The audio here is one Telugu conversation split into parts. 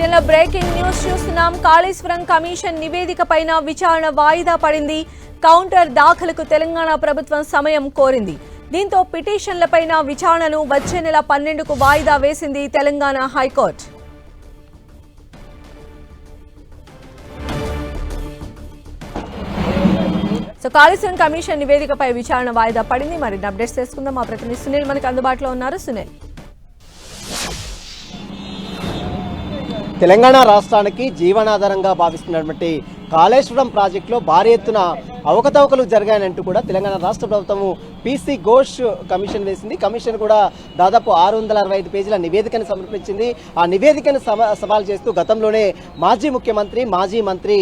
బ్రేకింగ్ న్యూస్ చూస్తున్నాం. కాళేశ్వరం కమిషన్ నివేదిక పైన విచారణ వాయిదా పడింది. కౌంటర్ దాఖలకు తెలంగాణ ప్రభుత్వం సమయం కోరింది. దీంతో పిటిషన్లపైన విచారణను వచ్చే నెల పన్నెండుకు వాయిదా వేసింది Telangana high court. So Kaleshwaram commission నివేదికపై విచారణ వాయిదా పడింది. మరిన్ని అప్డేట్స్ తెలుసుకుందాం. మా ప్రతినిధి సునీల్ మనకు అందుబాటులో ఉన్నారు. సునీల్. తెలంగాణ రాష్ట్రానికి జీవనాధారంగా భావిస్తున్నటువంటి కాళేశ్వరం ప్రాజెక్టులో భారీ ఎత్తున అవకతవకలు జరిగాయనంటూ కూడా తెలంగాణ రాష్ట్ర ప్రభుత్వము పీసీ ఘోష్ కమిషన్ వేసింది. కమిషన్ కూడా దాదాపు ఆరు వందల అరవై ఐదు పేజీల నివేదికను సమర్పించింది. ఆ నివేదికను సవాల్ చేస్తూ గతంలోనే మాజీ ముఖ్యమంత్రి మాజీ మంత్రి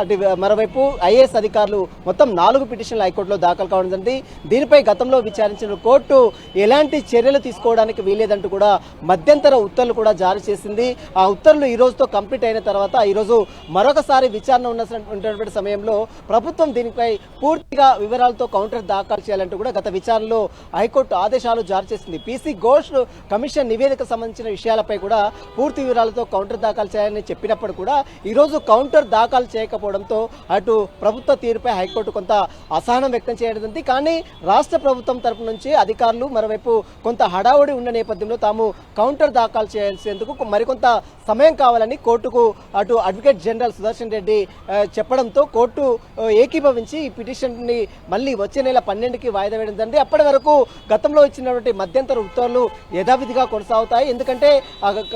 అటు మరోవైపు ఐఏఎస్ అధికారులు మొత్తం నాలుగు పిటిషన్లు హైకోర్టులో దాఖలు కావడం జరిగింది. దీనిపై గతంలో విచారించిన కోర్టు ఎలాంటి చర్యలు తీసుకోవడానికి వీలేదంటూ కూడా మధ్యంతర ఉత్తర్వులు కూడా జారీ చేసింది. ఆ ఉత్తర్వులు ఈ రోజుతో కంప్లీట్ అయిన తర్వాత ఈ రోజు మరొకసారి విచారణ ఉన్నటువంటి సమయంలో ప్రభుత్వం దీనిపై పూర్తిగా వివరాలతో కౌంటర్ దాఖలు చేయాలంటూ కూడా గత విచారణలో హైకోర్టు ఆదేశాలు జారీ చేసింది. పీసీ ఘోష్ కమిషన్ నివేదిక సంబంధించిన విషయాలపై కూడా పూర్తి వివరాలతో కౌంటర్ దాఖలు చేయాలని చెప్పినప్పుడు కూడా ఈ రోజు కౌంటర్ దాఖలు చేయకపోవడంతో అటు ప్రభుత్వ తీరుపై హైకోర్టు కొంత అసహనం వ్యక్తం చేయడం కానీ రాష్ట్ర ప్రభుత్వం తరపు నుంచి అధికారులు మరోవైపు కొంత హడావుడి ఉన్న నేపథ్యంలో తాము కౌంటర్ దాఖలు చేసేందుకు మరికొంత సమయం కావాలని కోర్టుకు అటు అడ్వకేట్ జనరల్ సుదర్శన్ రెడ్డి చెప్పడంతో కోర్టు ఏకీభవించి ఈ పిటిషన్ని మళ్ళీ వచ్చే నెల పన్నెండుకి వాయిదా వేయడం జరిగింది. అప్పటి వరకు గతంలో ఇచ్చినటువంటి మధ్యంతర ఉత్తర్వులు యథావిధిగా కొనసాగుతాయి. ఎందుకంటే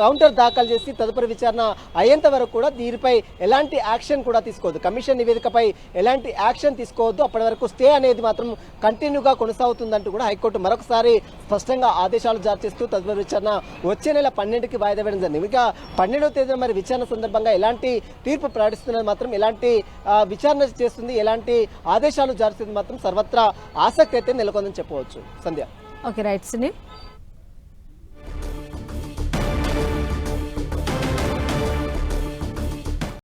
కౌంటర్ దాఖలు చేసి తదుపరి విచారణ అయ్యేంత వరకు కూడా దీనిపై ఎలాంటి యాక్షన్ కూడా తీసుకోవద్దు. కమిషన్ నివేదికపై ఎలాంటి యాక్షన్ తీసుకోవద్దు. అప్పటి వరకు స్టే అనేది మాత్రం కంటిన్యూగా కొనసాగుతుందంటూ కూడా హైకోర్టు మరొకసారి స్పష్టంగా ఆదేశాలు జారీ చేస్తూ తదుపరి విచారణ వచ్చే నెల పన్నెండుకి వాయిదా వేయడం జరిగింది. ఇక పన్నెండవ తేదీన మరి విచారణ సందర్భంగా ఎలాంటి తీర్పు ప్రకటిస్తున్నది మాత్రం ఎలాంటి విచారణ చేస్తుంది ఎలాంటి ఆదేశాలు జారీ మాత్రం సర్వత్రా ఆసక్తి అయితే నెలకొందని చెప్పవచ్చు. సంధ్య. Okay right Sunil.